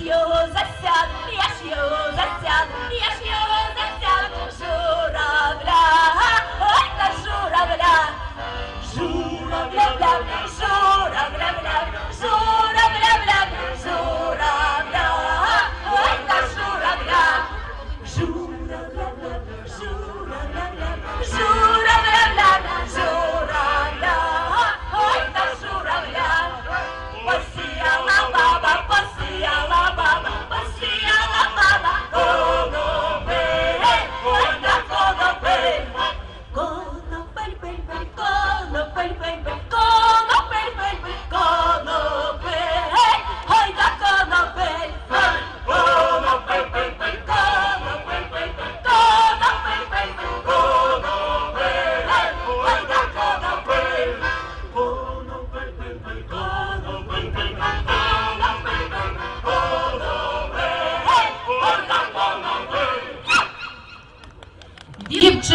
you.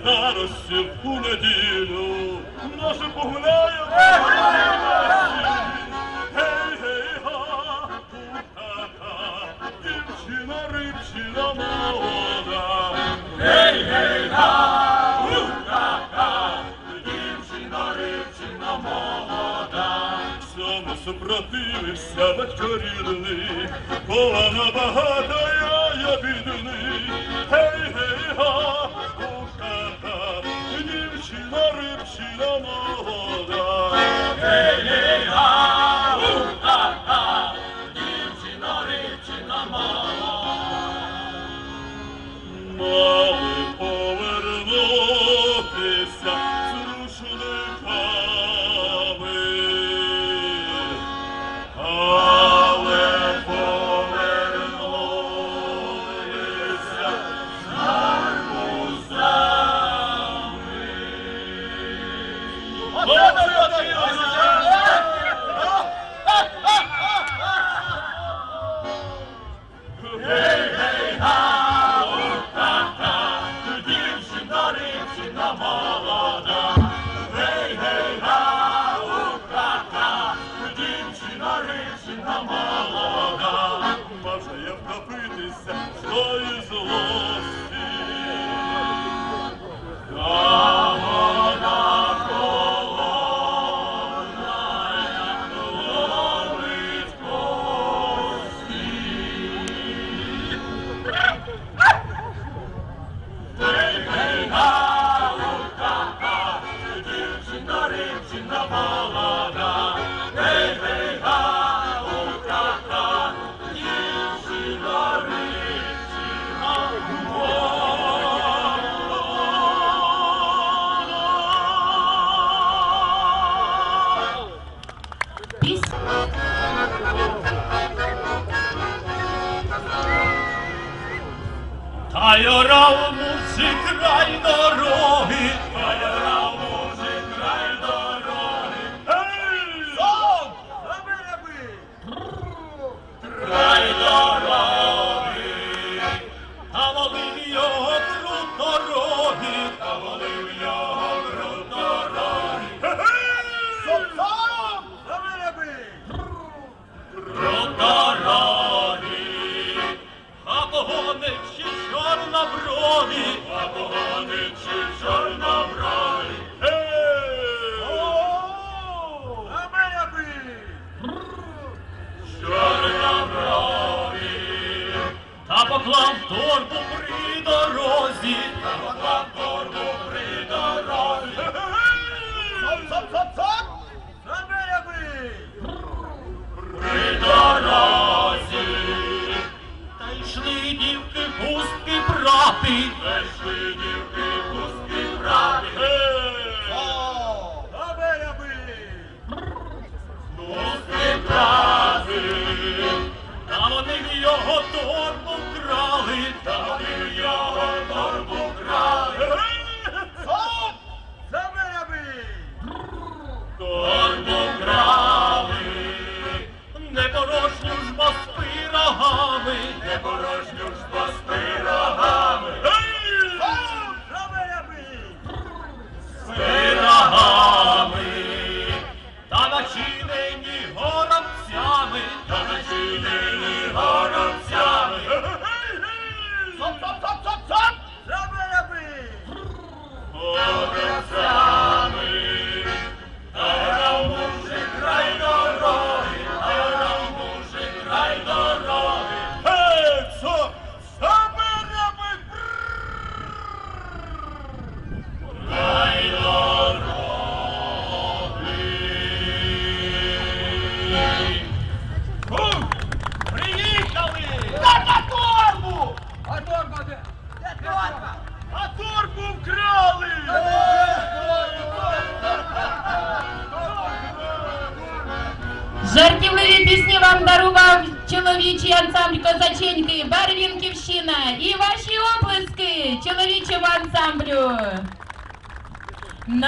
Старості в неділю наше погуляє гей, гей, га, ха-ха, дівчина, рибчина молода, гей, гей, га. Напротивився батько рідний, колона багата, я, я бідний, гей, гей, га, кухата, дівчина, рибчина молода, гей, гей, га. Старичина молода. your own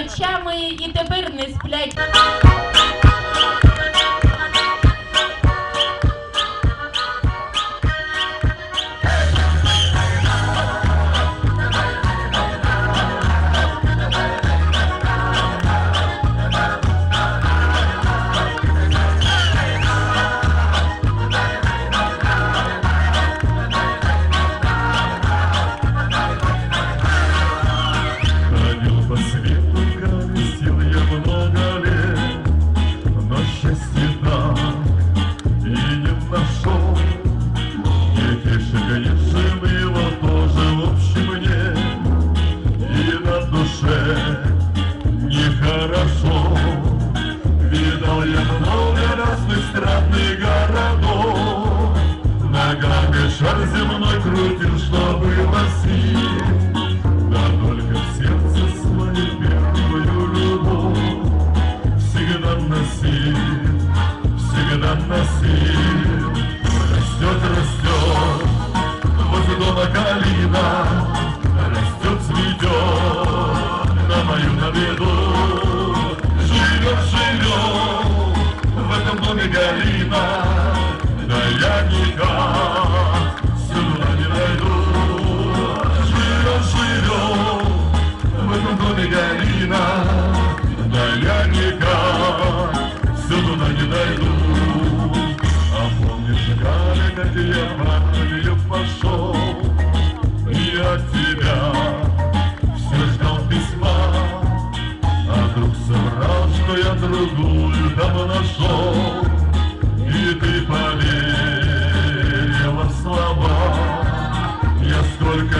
ночами і тепер не сплять. другую давно шел, И ты поверила в слова, я столько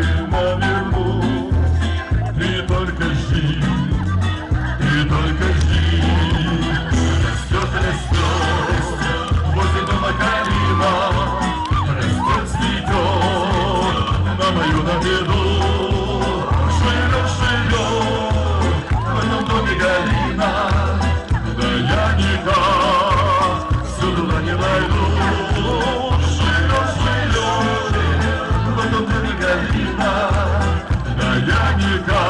money, money. я не дам.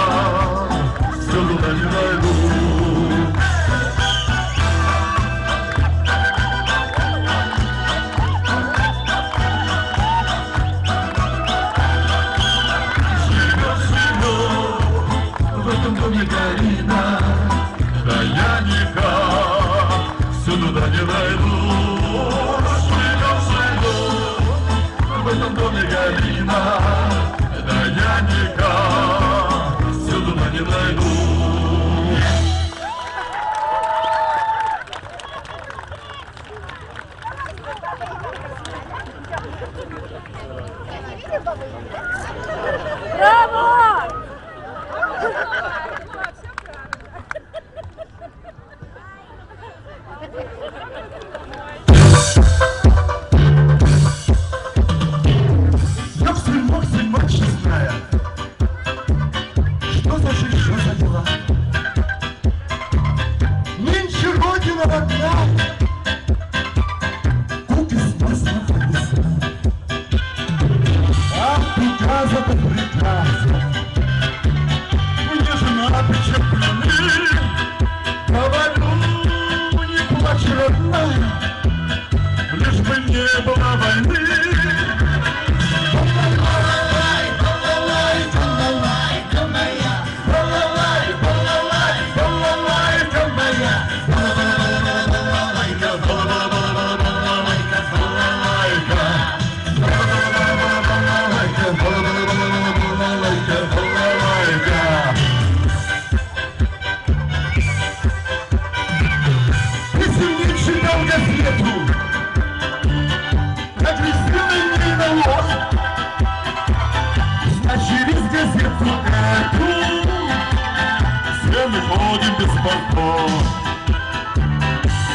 легко.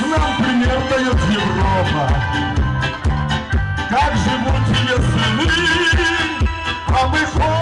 Нам пример дает Европа, как живут ее сыны, а мы ходим.